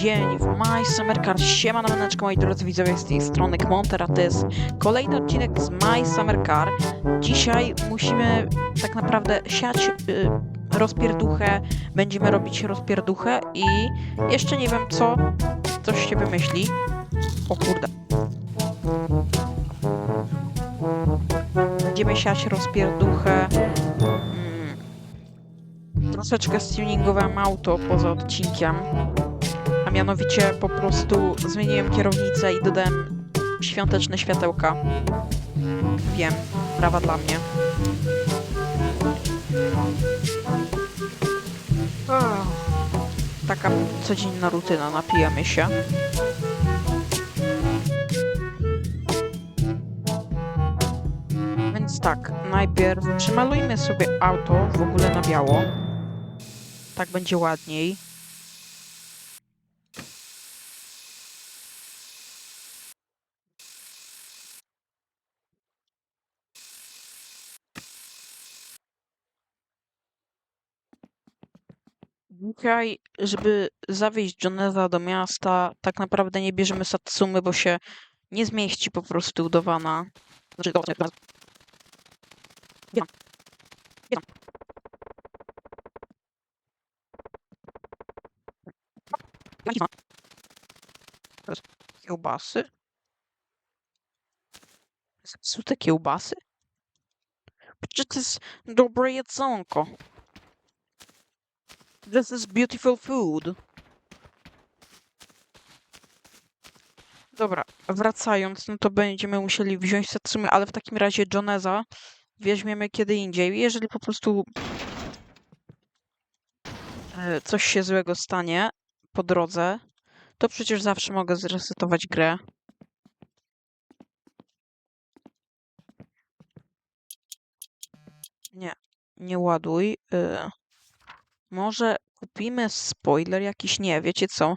dzień w My Summer Car. Siema na maneczko, moi drodzy widzowie, z tej strony Kmonter, a to jest kolejny odcinek z My Summer Car. Dzisiaj musimy tak naprawdę siać y, rozpierduchę, będziemy robić rozpierduchę i jeszcze nie wiem co, coś się wymyśli. O kurde. Będziemy siać rozpierduchę. Mm, troszeczkę stuningowałem auto poza odcinkiem. A mianowicie po prostu zmieniłem kierownicę i dodałem świąteczne światełka. Wiem, brawa dla mnie. Taka codzienna rutyna, napijamy się. Więc tak, najpierw przymalujmy sobie auto w ogóle na biało. Tak będzie ładniej. Dzisiaj, żeby zawieźć Jonesa do miasta, tak naprawdę nie bierzemy Satsumy, bo się nie zmieści po prostu do wana. Znaczy, do, do, Gdzie tam? Gdzie tam? Jaki ma? Teraz Kiełbasy? Zepsute kiełbasy? Przecież to jest dobre jedzonko. This is beautiful food. Dobra, wracając, no to będziemy musieli wziąć Satsumi, ale w takim razie Joneza weźmiemy kiedy indziej. Jeżeli po prostu e, coś się złego stanie po drodze, to przecież zawsze mogę zresetować grę. Nie, nie ładuj. y, Może kupimy spoiler jakiś? Nie, wiecie co?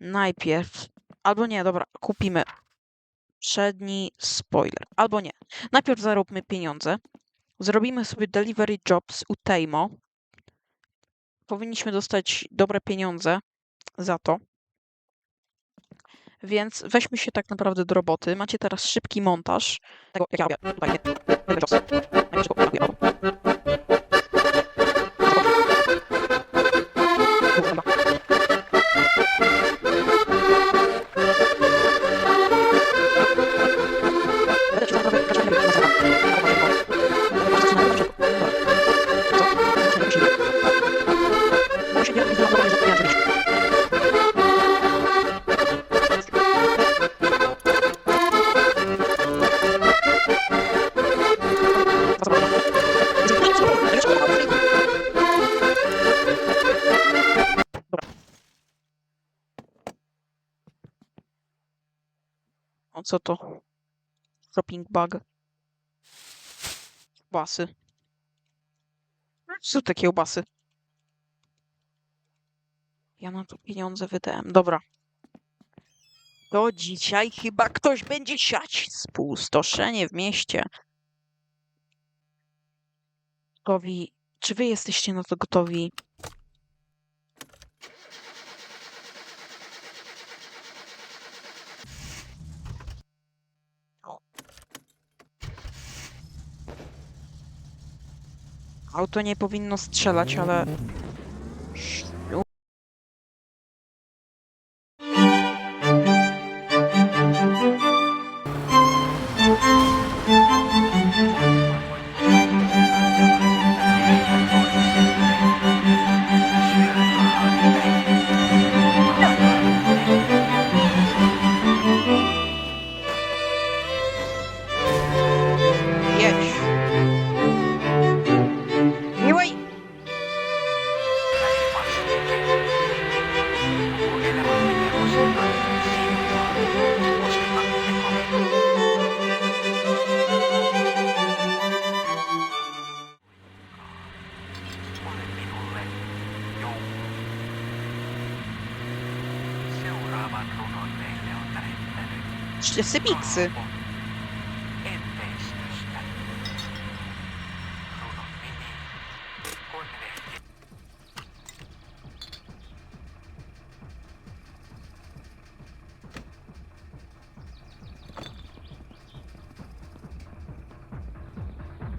Najpierw, albo nie, dobra, kupimy przedni spoiler, albo nie. Najpierw zaróbmy pieniądze. Zrobimy sobie delivery jobs u Tejmo. Powinniśmy dostać dobre pieniądze za to. Więc weźmy się tak naprawdę do roboty. Macie teraz szybki montaż tego, jak ja robię Co to? Shopping bag. Kiełbasy. Co te kiełbasy? Ja na to pieniądze wydałem. Dobra. To dzisiaj chyba ktoś będzie siać spustoszenie w mieście. Gotowi. Czy wy jesteście na to gotowi? Auto nie powinno strzelać, ale... Biksy, biksy.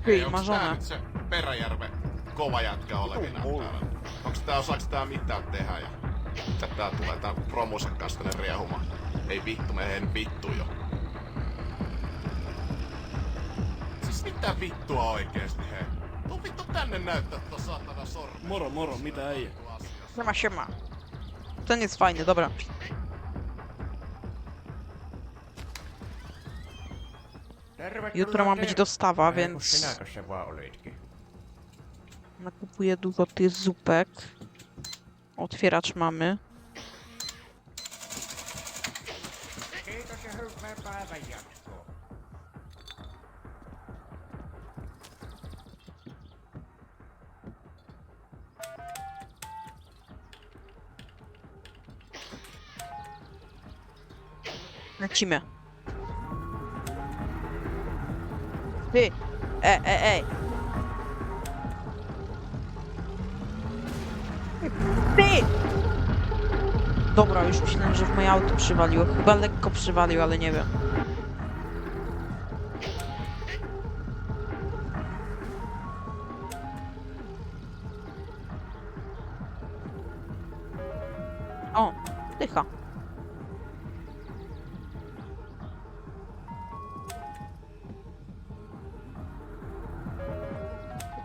Kyllä, mä kova jätkä olevina täällä? Onks tää osaaks tää mitään tehdä ja... Mitä tää tulee tää promosen kanssa tänne riehumaan? Ei vittu, me ei vittu jo. Vittua oikeesti hei? Tuu vittu tänne näyttää tuo saatana sormen. Moro moro, mitä äijä? Siema, siema. Ten jest fajny, dobra. Jutro ma być dostawa, więc Sinäkö se vaan olitkin? nakupuję dużo tych zupek. Otwieracz mamy. Kiitos ja hyvää päivän Lecimy. Ty! E, e, ej! Ty! Dobra, już myślałem, że w moje auto przywaliło. Chyba lekko przywalił, ale nie wiem.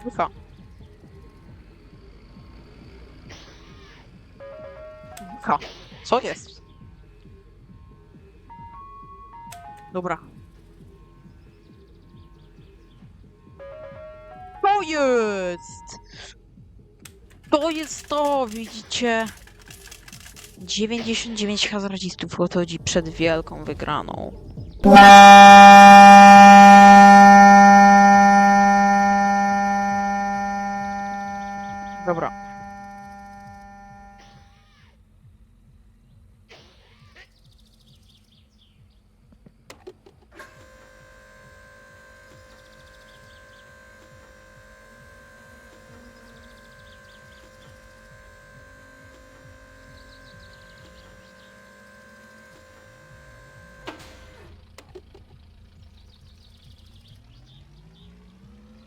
Dycha. Dycha. Co jest? Dobra. To jest! To jest to, widzicie? 99 hazardzistów odchodzi przed wielką wygraną. Dobra.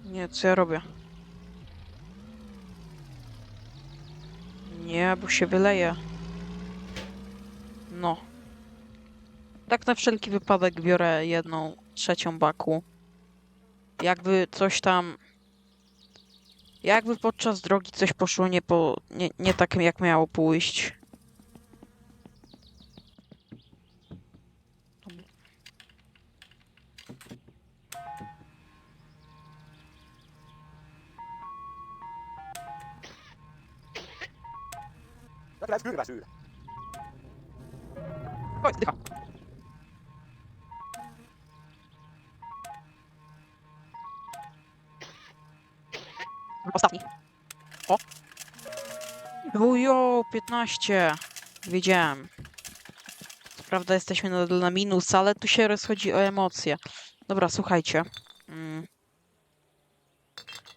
Nie, co ja robię? Nie, bo się wyleje. No. Tak na wszelki wypadek biorę jedną trzecią baku. Jakby coś tam... Jakby podczas drogi coś poszło nie po... Nie, nie tak jak miało pójść. Läks kylvä syy. Oj, dycha. Ostatni. O. Wujo, 15. Wiedziałem. Prawda jesteśmy na minus, ale tu się rozchodzi o emocje. Dobra, słuchajcie. Mm.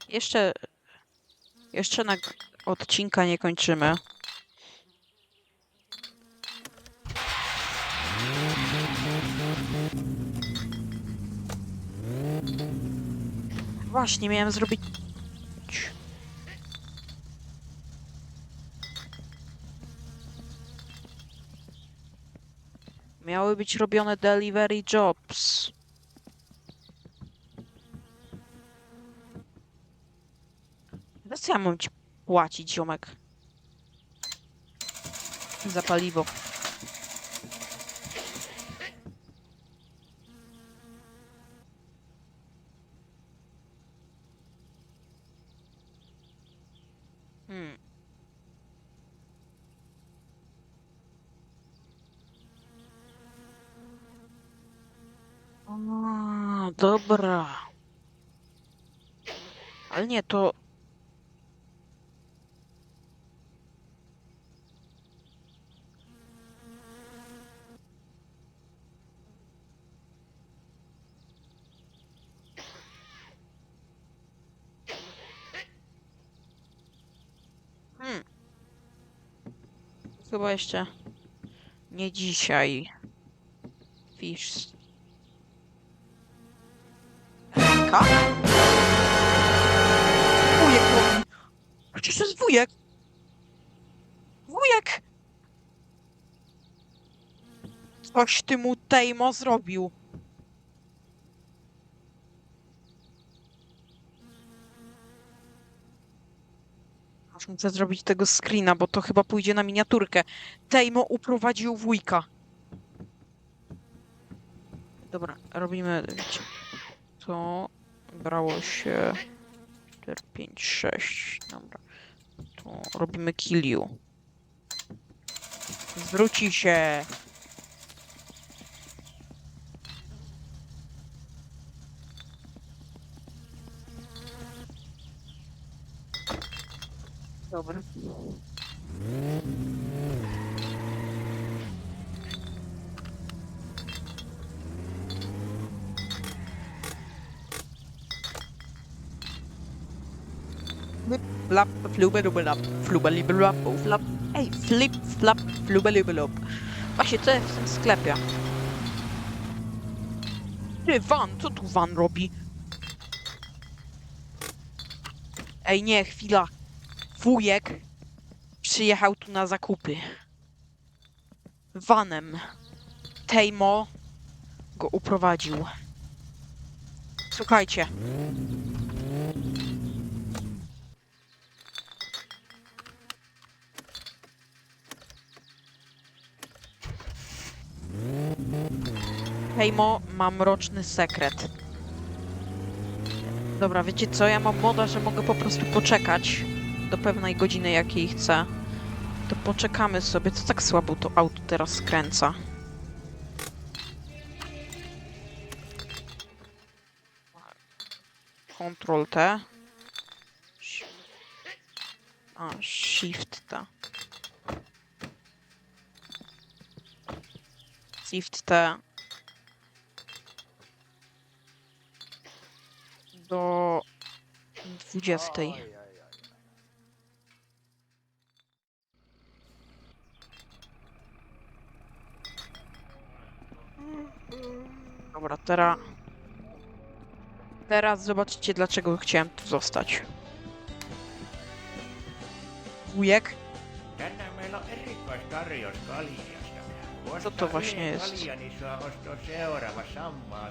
Jeszcze... Jeszcze na odcinka nie kończymy. Właśnie, miałem zrobić... Miały być robione delivery jobs. Za co ja mam ci płacić, ziomek? Za paliwo. Hmm. A, dobra. Ale nie, to... Hmm. Chyba jeszcze nie dzisiaj. Fish. Matka? Wujek mówi. Przecież to jest wujek. Wujek! Coś ty mu Tejmo zrobił. Aż muszę zrobić tego screena, bo to chyba pójdzie na miniaturkę. Tejmo uprowadził wujka. Dobra, robimy to brało się 4, 5, 6, dobra. To robimy kill you. Zwróci się. Dobra. Flap, flubelubelap, flubelibelap, flap. Ej, flip, flap, flubelibelop. Właśnie, co jest w tym sklepie? Ty, Van, co tu Van robi? Ej, nie, chwila. Wujek przyjechał tu na zakupy. Vanem. Tejmo go uprowadził. Słuchajcie. Hejmo, mam mroczny sekret. Dobra, wiecie co? Ja mam moda, że mogę po prostu poczekać do pewnej godziny, jakiej chcę. To poczekamy sobie. Co tak słabo to auto teraz skręca? Ctrl T. A, Shift T. Shift T. Do 20. Ai, ai, ai. Dobra, teraz. Teraz zobaczycie, dlaczego chciałem tu zostać. Wujek? Tänään meillä on erikoistarjous Co to właśnie jest? kaljan, niin saa ostaa seuraava hintaa.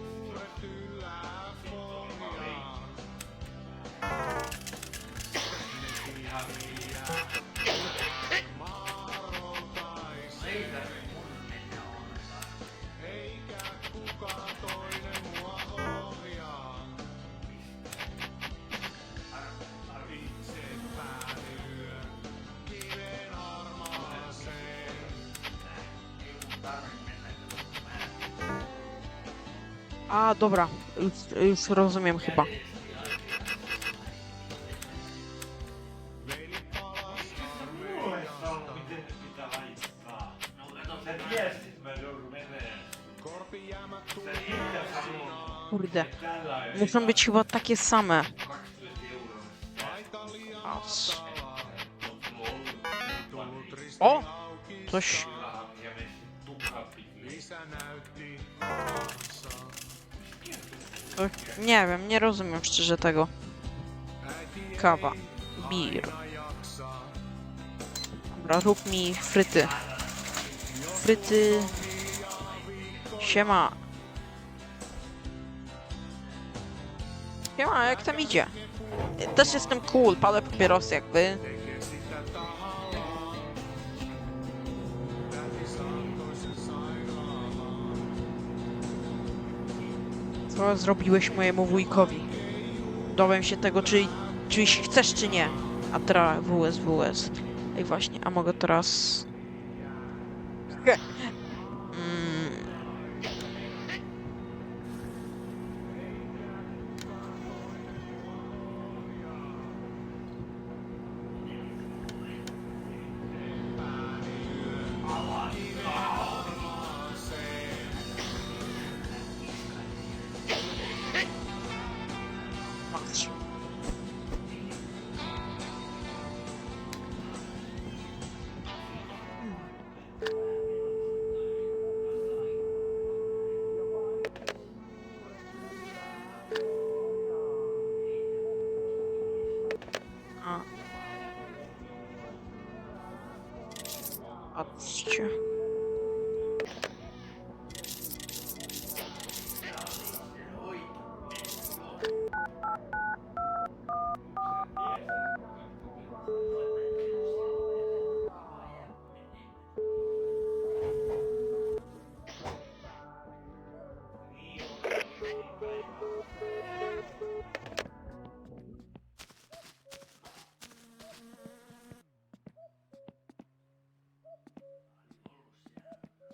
dobra. Już, już rozumiem chyba. Kurde. Muszą być chyba takie same. O! Coś. Nie wiem, nie rozumiem szczerze tego. Kawa. Bir. Dobra, rób mi fryty. Fryty. Siema. Siema, jak tam idzie? Też jestem cool, palę papierosy jak zrobiłeś mojemu wujkowi? Dowiem się tego, czy, czy chcesz, czy nie. A teraz WS, WS. Ej, właśnie, a mogę teraz...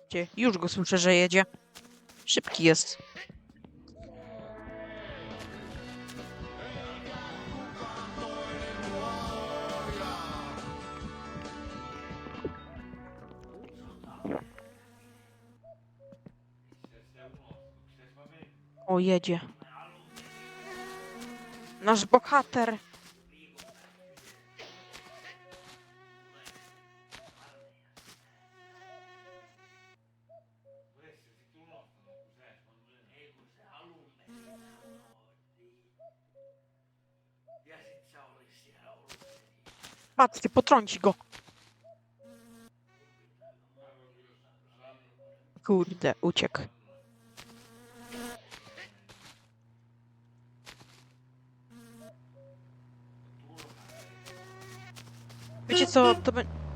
Gdzie? Już go słyszę, że jedzie. Szybki jest. O, jedzie. Nasz bohater. Patrzcie, potrąci go. Kurde, uciekł. Wiecie co, to,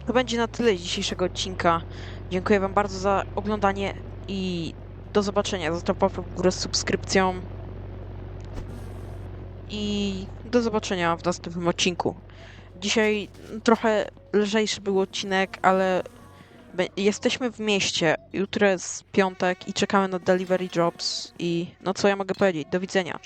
to będzie na tyle dzisiejszego odcinka. Dziękuję wam bardzo za oglądanie i do zobaczenia. Zostaw łapkę w górę z subskrypcją. I do zobaczenia w następnym odcinku. Dzisiaj trochę lżejszy był odcinek, ale jesteśmy w mieście. Jutro jest piątek i czekamy na delivery jobs. I no co ja mogę powiedzieć? Do widzenia.